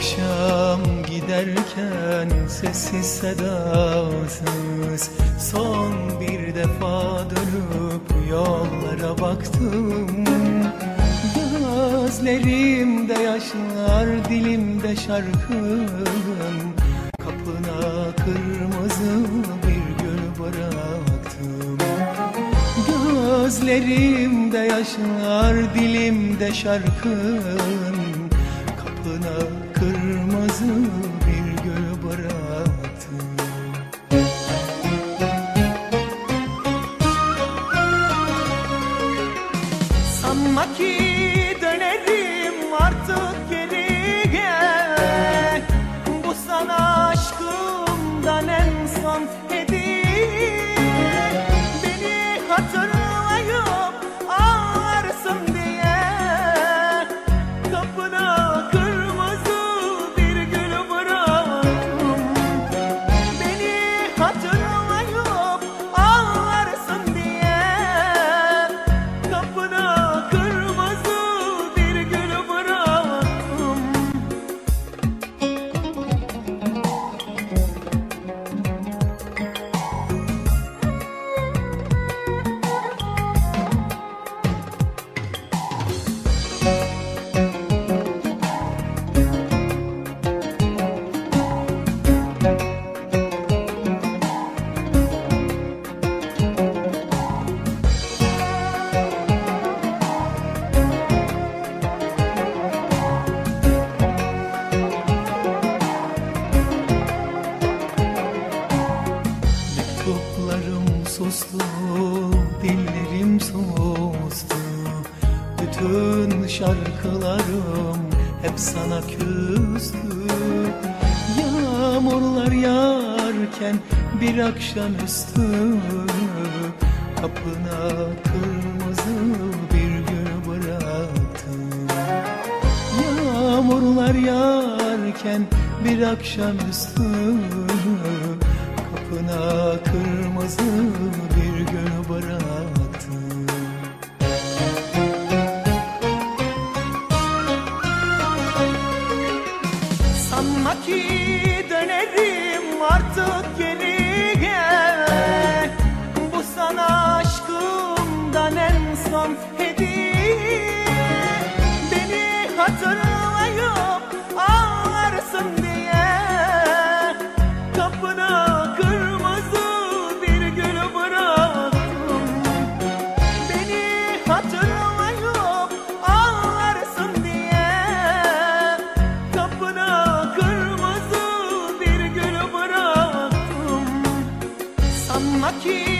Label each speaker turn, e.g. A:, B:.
A: akşam giderken sessiz sedasız Son bir defa dönüp yollara baktım. Gözlerimde yaşlar, dilimde şarkım. Kapına kırmızı bir gül bıraktım. Gözlerimde yaşlar, dilimde şarkın Kapına kırmızı bir gül bıraktım Sanma ki sustu, dillerim sustu Bütün şarkılarım hep sana küstü. Yağmurlar yağarken bir akşamüstü Kapına kırmızı bir gül bıraktım Yağmurlar yağarken bir akşamüstü aquí. sanma ki